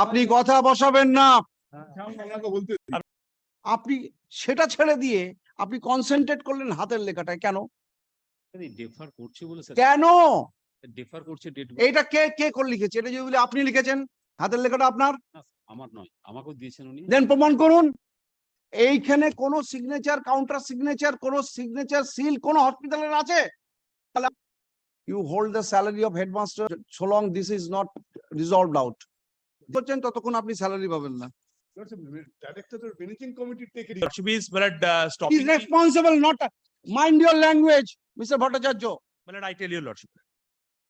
আপনি কথা বসাবেন না। আপনি সেটা ছেড়ে দিয়ে আপনি কনসেন্ট্রেট করলেন হাতের লেখাটায়। কেন? ডেফার করছে বলে কেন? ডেফার করছে ডেট এইটা কে কে করে লিখেছে? এটা যদি আপনি লিখেছেন হাতের লেখাটা আপনার? আমার নয় আমাকেও দিয়েছেন উনি। দেন প্রমাণ করুন। এইখানে কোনো সিগনেচার কাউন্টার সিগনেচার কোনো সিগনেচার সিল কোন হসপিটালের আছে? You hold the salary of headmaster so long this is not resolved out করছেন ততক্ষণ আপনি স্যালারি পাবেন না director managing committee take it Lordship is, my lord, uh, is stopping. me. Responsible not mind your language mister Bhattacharya My lord, I tell your lordship.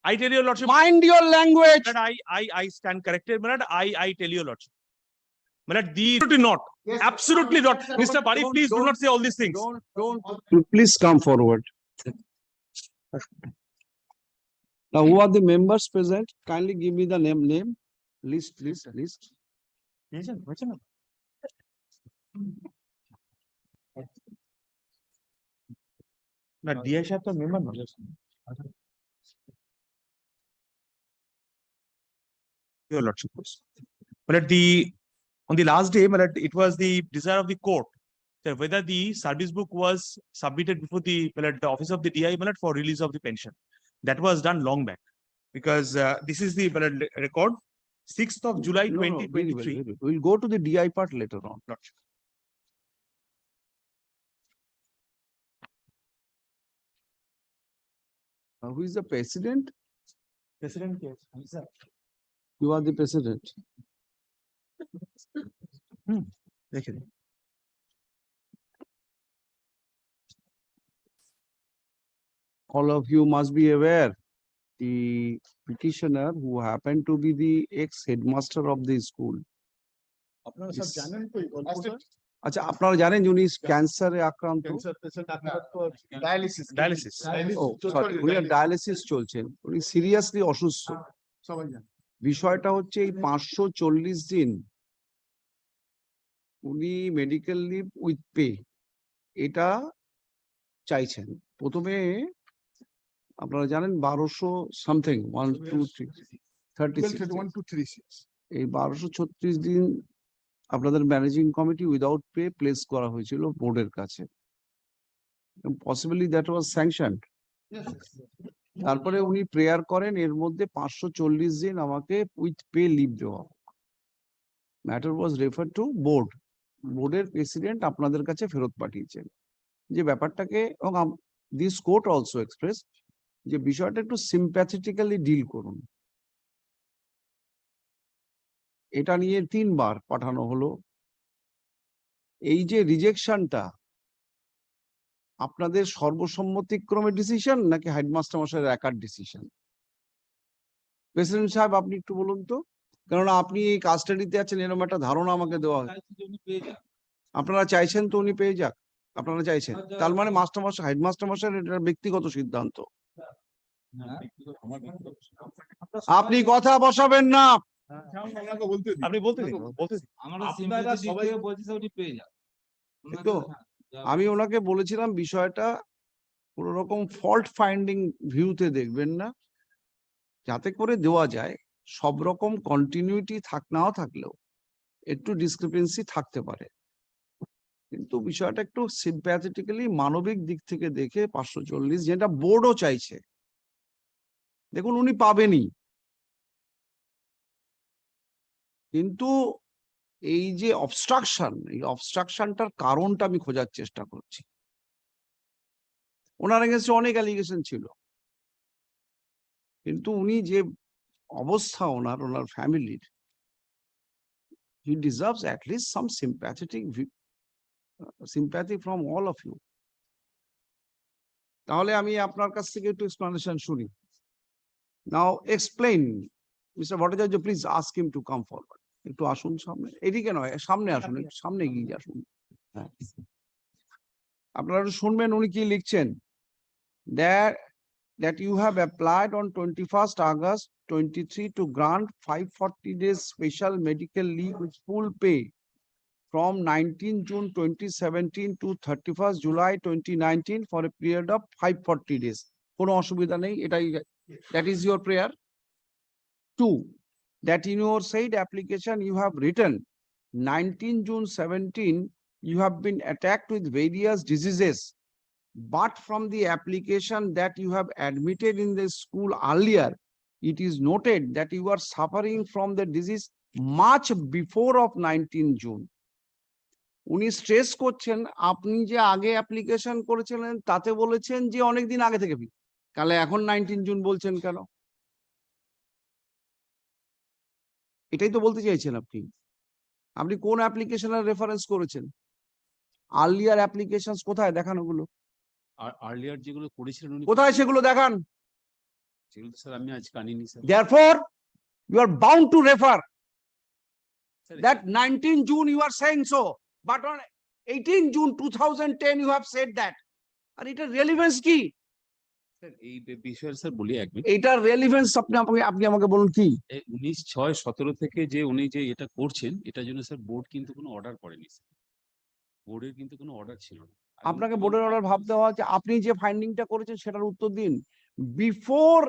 I tell your lordship, mind your language my lord, I, I, I stand corrected, my lord, I, I tell your lordship. My lord, the, absolutely not, absolutely not. Mr. Bari, please do not say all these things. Don't, don't. Please come forward. Now, who are the members present? Kindly give me the name, name, list, list, list. না DI সাহেব তো member না Your lordship. But at the, on the last day, but at- it was the desire of the court that whether the service book was submitted before the, well, at the office of the DI, well, at for release of the pension. That was done long back. Because uh, this is the well, at record, sixth of July No, no, twenty very well, twenty-three. very well. We'll go to the DI part later on. Uh, Who is the president? President, You are the president. দেখে নিন। all of you must be aware, the petitioner who happened to be the ex-headmaster of the school. আপনারা সব Yes. জানেন তো এই গল্পটা? আচ্ছা আপনারা জানেন যে উনি ক্যান্সারে আক্রান্ত? ক্যান্সার পেশেন্ট আক্রান্ত ডায়ালিসিস Dialysis. ও সরি উনি ডায়ালিসিস চলছেন। উনি সিরিয়াসলি অসুস্থ। সবাই জানে। বিষয়টা হচ্ছে এই পাঁচশো চল্লিশ দিন উনি মেডিকেল লিভ উইথ পে এটা চাইছেন। প্রথমে আপনারা জানেন বারোশো something one two three thirty এই বারোশো ছত্রিশ দিন আপনাদের managing committee without pay place করা হয়েছিল বোর্ডের কাছে। পসিবলি দ্যাট ওয়াজ স্যাংশন তারপরে উনি প্রেয়ার করেন এর মধ্যে পাঁচশো চল্লিশ দিন আমাকে উইথ পে লিভ দেওয়া matter was refer to board বোর্ডের প্রেসিডেন্ট আপনাদের কাছে ফেরত পাঠিয়েছেন। যে ব্যাপারটাকে এবং দিস কোর্ট অলসো এক্সপ্রেস যে বিষয়টা একটু সিম্প্যাথেটিক্যালি ডিল করুন। এটা নিয়ে তিনবার পাঠানো হলো। এই যে রিজেকশনটা আপনাদের সর্বসম্মতিক্রমে ডিসিশন নাকি হেডমাস্টার মশাইয়ের একার ডিসিশন প্রেসিডেন্ট সাহেব আপনি একটু বলুন তো। কেননা আপনি এই কাস্টাডিতে আছেন এরকম একটা ধারণা আমাকে দেওয়া হয় আপনারা চাইছেন তো উনি পেয়ে যাক। আপনারা চাইছেন। তার মানে মাস্টার মশাই হেডমাস্টার মশাইয়ের এটা ব্যক্তিগত সিদ্ধান্ত। আপনি কথা বসাবেন না। আপনি বলতে তো, আমি ওনাকে বলেছিলাম বিষয়টা কোন রকম ফল্ট ফাইন্ডিং ভিউতে দেখবেন না। যাতে করে দেওয়া যায় সব রকম কন্টিনিউটি থাক নাও থাকলেও একটু ডিসক্রিপেন্সি থাকতে পারে। কিন্তু বিষয়টা একটু সিম্প্যাথেটিক্যালি মানবিক দিক থেকে দেখে পাঁচশো চল্লিশ যেটা বোর্ডও চাইছে। দেখুন, উনি পাবেনই। কিন্তু এই যে অবস্ট্রাকশন এই অবস্ট্রাকশনটার কারণটা আমি খোঁজার চেষ্টা করছি। ওনার এগেন্সে অনেক অ্যালিগেশন ছিল। কিন্তু উনি যে অবস্থা ওনার ওনার ফ্যামিলির he deserves at least some sympathetic sympathy from all of you তাহলে আমি আপনার কাছ থেকে একটু এক্সপ্লানেশন শুনি। Now explain mister Bhattacharya please ask him to come forward একটু আসুন সামনে। এদিকে নয় সামনে আসুন সামনে গিয়ে আসুন। হ্যাঁ। আপনারা শুনবেন উনি কি লিখছেন। That that you have applied on twenty-first August twenty-three to grant five forty days special medical leave with full pay from nineteen June twenty seventeen to thirty-first July twenty nineteen for a period of five forty days. that is your prayer. Two, that in your said application you have written nineteen June seventeen, you have been attacked with various diseases. But from the application that you have admitted in the school earlier, it is noted that you are suffering from the disease much before of nineteen June. উনি stress করছেন আপনি যে আগে application করেছিলেন তাতে বলেছেন যে অনেকদিন আগে থেকে বি- তাহলে এখন নাইনটিন জুন বলছেন কেন? এটাই তো বলতে চাইছেন আপনি। আপনি কোন অ্যাপ্লিকেশনের রেফারেন্স করেছেন? আর্লিয়ার অ্যাপ্লিকেশন কোথায়? দেখান ওগুলো। আর আর্লিয়ার যেগুলো করেছিলেন উনি কোথায় সেগুলো দেখান? সেগুলো স্যার আমি আজ কানিনি sir. You are bound to refer sir, that 19 June you are saying so but on 18 June 2010 you have said that. আর এটা রেলিভেন্স কি? স্যার এই বিষয়ে স্যার বলি এক মিনিট এইটার রেলিভেন্স আপনি আমাকে আপনি আমাকে বলুন কি? উনিশ ছয় সতেরো থেকে যে উনি যে এটা করছেন এটার জন্য স্যার বোর্ড কিন্তু কোনো অর্ডার করেনি বোর্ডের কিন্তু কোনো অর্ডার ছিল না। আপনাকে বোর্ডের অর্ডার ভাবতে হচ্ছে আপনি যে ফাইন্ডিংটা করেছেন সেটার উত্তর দিন। বিফোর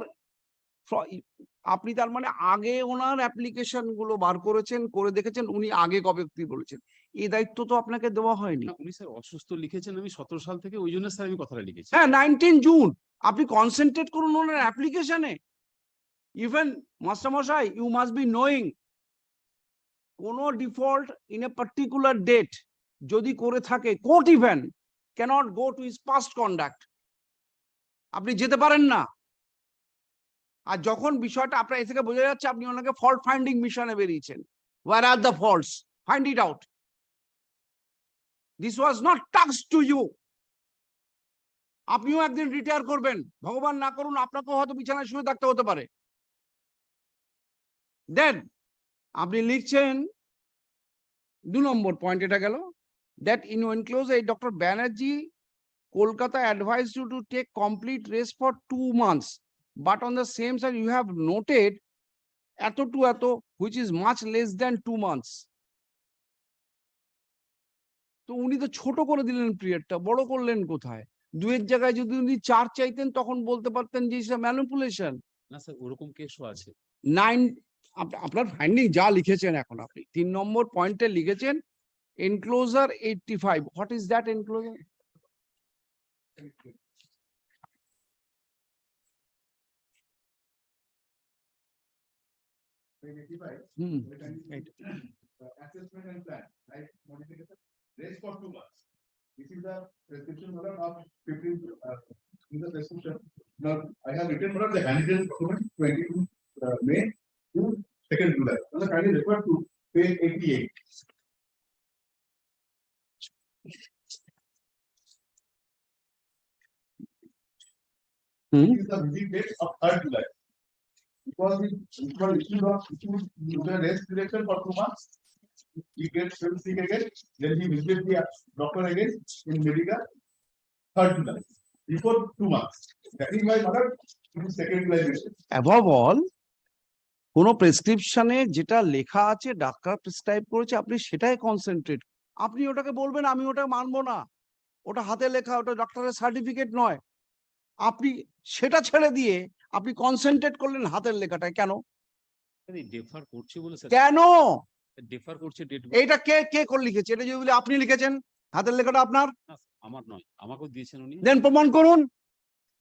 আপনি তার মানে আগে ওনার অ্যাপ্লিকেশনগুলো বার করেছেন করে দেখেছেন উনি আগে কবে কি বলেছেন। এই দায়িত্ব তো আপনাকে দেওয়া হয়নি। উনি স্যার অসুস্থ লিখেছেন আমি সতেরো সাল থেকে ওই জন্য স্যার আমি কথাটা লিখেছি। হ্যাঁ নাইনটিন জুন আপনি কনসেন্ট্রেট করুন ওনার অ্যাপ্লিকেশনে ইভেন মাস্টারমশাই ইউ মাস্ট বি নোয়িং কোন default in a particular date যদি করে থাকে court even cannot go to his past conduct আপনি যেতে পারেন না। আর যখন বিষয়টা আপনার এ থেকে বোঝা যাচ্ছে আপনি ওনাকে ফল্ট ফাইন্ডিং মিশনে বেরিয়েছেন। Where are the faults find it out this was not talks to you আপনিও একদিন রিটায়ার করবেন। ভগবান না করুন, আপনাকেও হয়তো বিছানায় শুয়ে থাকতে হতে পারে। দেন আপনি লিখছেন, দু নম্বর পয়েন্ট এটা গেল দ্যাট ইন এনক্লোজ এই doctor Banerjee Kolkata advice you to take complete rest for two months but on the same side you have noted এত টু এত which is much less than two months তো উনি তো ছোট করে দিলেন পিরিয়ডটা বড় করলেন কোথায়? দুয়ের জায়গায় যদি উনি চার চাইতেন তখন বলতে পারতেন যে ম্যানিপুলেশন না স্যার ওরকম কেসও আছে। নাইন আপনার ফাইন্ডিং যা লিখেছেন এখন আপনি তিন নম্বর পয়েন্টে লিখেছেন enclosure eighty five what is that enclosure hmm Raise for two months. This is the prescription order of fifteen, uh, in the prescription. Now, I have written order the handwritten document twenty-two, uh, May to second July. So the kindly refer to eighty-eight. Hmm. This is the visit date of third July. Because it was issued of, issued the rest direction for two months. He gets film sick again, then he visits the doctor again in medical. Third July, before two months. That is why mother, it is second visit. Above all কোনো প্রেসক্রিপশনে যেটা লেখা আছে doctor prescribe করেছে আপনি সেটাই concentrate আপনি ওটাকে বলবেন আমি ওটা মানবো না ওটা হাতে লেখা ওটা ডক্টরের সার্টিফিকেট নয় আপনি সেটা ছেড়ে দিয়ে আপনি কনসেন্ট্রেট করলেন হাতের লেখাটায় কেন স্যার করছে বলে কেন ডেফার করছে ডেট এইটা কে কে করে লিখেছে? এটা যদি আপনি লিখেছেন? হাতের লেখাটা আপনার? আমার নয় আমাকেও দিয়েছেন উনি। দেন প্রমাণ করুন।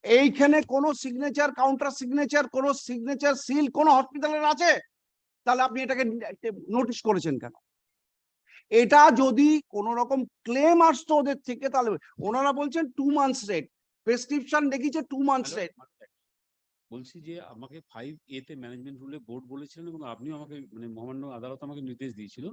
এইখানে কোনো সিগনেচার কাউন্টার সিগনেচার কোনো সিগনেচার সিল কোনো হসপিটালের আছে? তাহলে আপনি এটাকে নোটিশ করেছেন কেন? এটা যদি কোন রকম ক্লেম আসতো ওদের থেকে তাহলে ওনারা বলছেন টু মান্থস রেট প্রেসক্রিপশন দেখিয়েছে টু মান্থস রেট বলছি যে আমাকে ফাইভ এ তে ম্যানেজমেন্ট রুলে বোর্ড বলেছিলেন এবং আপনিও আমাকে মানে মহামান্য আদালত আমাকে নির্দেশ দিয়েছিল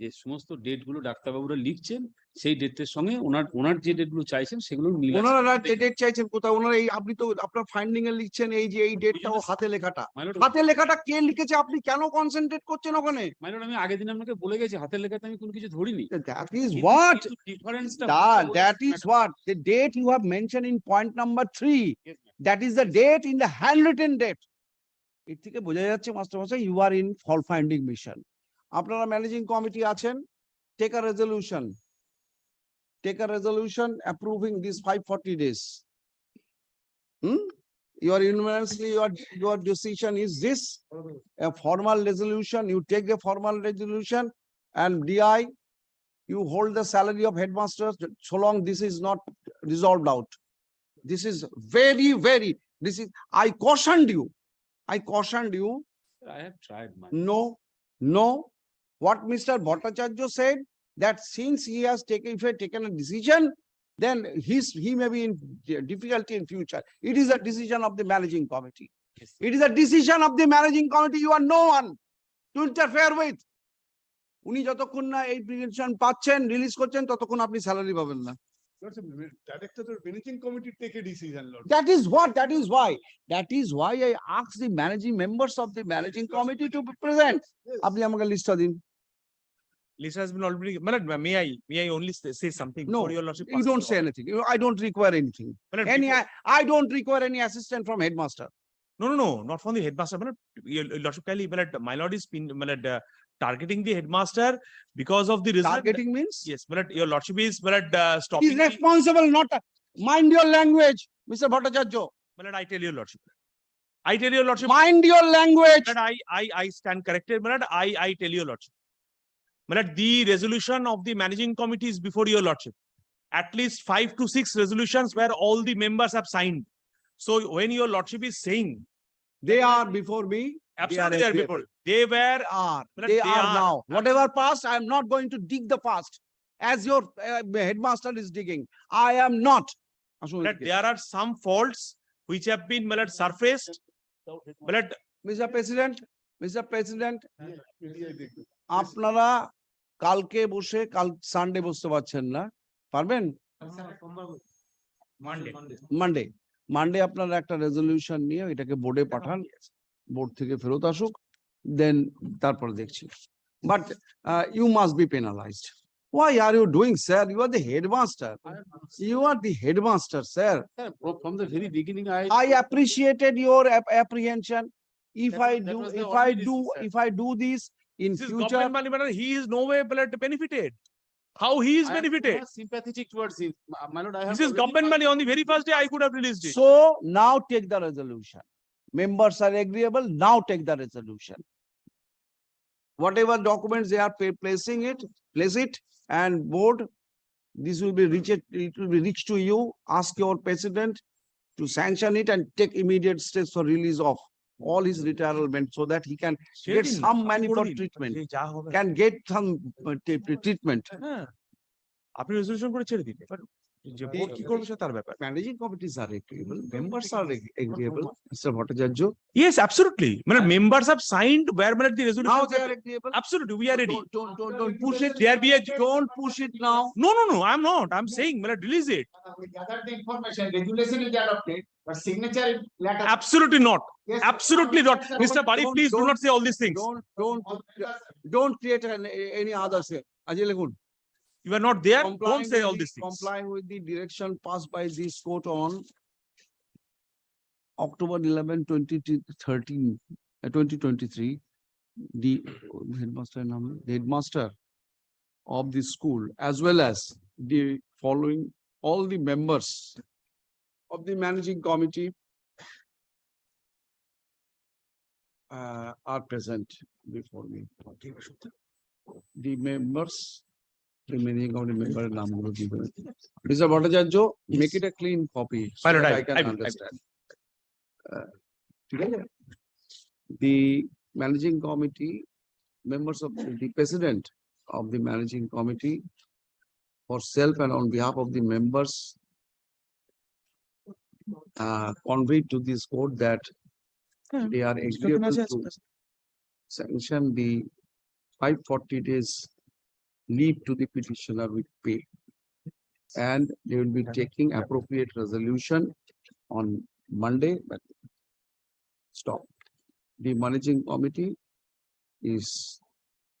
যে সমস্ত ডেটগুলো ডাক্তারবাবুরা লিখছেন সেই ডেটের সঙ্গে ওনার ওনার যে ডেটগুলো চাইছেন সেগুলো মিল ওনারা ডেট চাইছেন কোথাও ওনারা এই আপনি তো আপনার ফাইন্ডিং এ লিখছেন এই যে এই ডেটটাও হাতে লেখাটা। হাতে লেখাটা কে লিখেছে? আপনি কেন কনসেন্ট্রেট করছেন ওখানে? মাইলর আমি আগের দিন আপনাকে বলে গেছি হাতের লেখাতে আমি কোনো কিছু ধরিনি। That is what difference that is what the date you have mention in point number 3 that is the date in the hand written date এর থেকে বোঝা যাচ্ছে মাস্টারমশাই you are in fault finding mission আপনারা ম্যানেজিং কমিটি আছেন take a resolution take a resolution approving this five forty days hmm your unanimously your your decision is this a formal resolution you take the formal resolution and di you hold the salary of headmasters so long this is not resolved out This is very, very, this is, I cautioned you. I cautioned you, I have tried my. no, no. What Mr. Bhattacharya said, that since he has taken, if he had taken a decision, then he's, he may be in difficulty in future. It is a decision of the managing committee. Yes. It is a decision of the managing committee. You are no one to interfere with. উনি যতক্ষণ না এই prevention পাচ্ছেন release করছেন ততক্ষণ আপনি salary পাবেন না director of managing committee take a decision, Lord. That is what, that is why, that is why I asked the managing members of the managing committee to be present. Yes. আপনি আমাকে লিস্টটা দিন। Lisa has been already, my lord, may I, may I only say say something? No, before your lordship? You passes don't on? say anything. You- I don't require anything. My lord, Any, before- I I don't require any assistant from headmaster. No, no, no, not from the headmaster, my lord, your lordship my lord, my lord is been, lord, uh, targeting the headmaster because of the result. Targeting means? Yes, lord, your lordship is, lord, uh, He's stopping. the- responsible, not, mind your language, Mr. Bhattacharya. Lord, I tell you, lordship. I tell you, lordship. Mind your language. But I, I, I stand corrected, lord, I, I tell you, lordship. Lord, the resolution of the managing committee is before your lordship. At least five to six resolutions where all the members have signed. So when your lordship is saying, They are before me. absolutely there agreeable. before, they were, Are, they they are are- now. Whatever past, I am not going to dig the past. As your uh, headmaster is digging. I am not. but there are some faults which have been, lord, surfaced. Lord, Mr. President, Mr. President। আপনারা কালকে বসে কাল Sunday বসতে পারছেন না পারবেন Monday Monday আপনারা একটা রেজলিউশন নিয়ে এটাকে বোর্ডে পাঠান বোর্ড থেকে ফেরত আসুক দেন তারপরে দেখছি but you must be penalised Why are you doing, sir? You are the headmaster. You are the headmaster, sir. Sir, From the very beginning, I. I appreciated your ap- apprehension. If That I do, if I do, reason, if I do this in this future, money, he is no way, benefited. How he is I benefited? Sympathetic towards him. My- My lord, I have. This is government money. On the very first day, I could have released it. so now take the resolution. Members are agreeable, now take the resolution. Whatever documents they are placing it, place it and board. This will be reached, it will be reached to you, ask your president to sanction it and take immediate steps for release of all his retirement so that he can get some money for treatment. can get some uh, t- treatment. হ্যাঁ আপনি resolution করে ছেড়ে দিন এবার যে board কি করবে সেটা তার ব্যাপার Managing committees are agreeable, members are ag- agreeable, Mr. Bhattacharya. yes absolutely মানে members have signed where মানে the Now resolution they are agreeable. absolutely we are ready Don't, don't, don't, don't push it. there be a Don't push it now. no no no i'm not i'm saying মানে release it We gathered the information, regulation is adopted, but signature absolutely not Yes, absolutely not sir. mr bari don't- please do don't- say all these things Don't, don't, don't create an- any others here. Ajay Lagun. you are not there complying don't say with all the- these things Complying with the direction passed by this court on October 11, 2013, uh, 2023, the headmaster, name, the headmaster of the school, as well as the following, all the members of the managing committee uh, are present before me. The members, remaining only member number given. Mr. Bhattacharya, make it a clean copy so that I can understand. Uh, together, the managing committee, members of the president of the managing committee, for self and on behalf of the members, uh, conveyed to this court that Hmm. they are agreeable to sanction the five forty days leave to the petitioner with pay. And they will be taking appropriate resolution on Monday, but stop. The managing committee is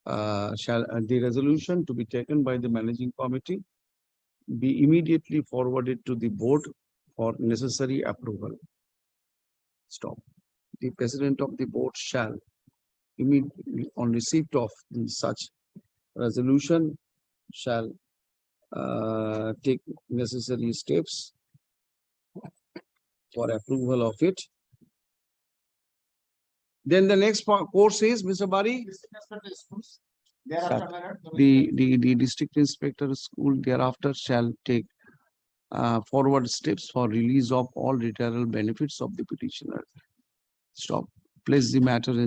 uh, shall, uh, the resolution to be taken by the managing committee be immediately forwarded to the board for necessary approval. Stop. The president of the board shall immediately on receipt of the such resolution shall uh, take necessary steps for approval of it. Then the next po- course is, Mr. Bari, District inspector schools, thereafter the, the, the district inspector school thereafter shall take uh, forward steps for release of all retirement benefits of the petitioner. Stop, place the matter in the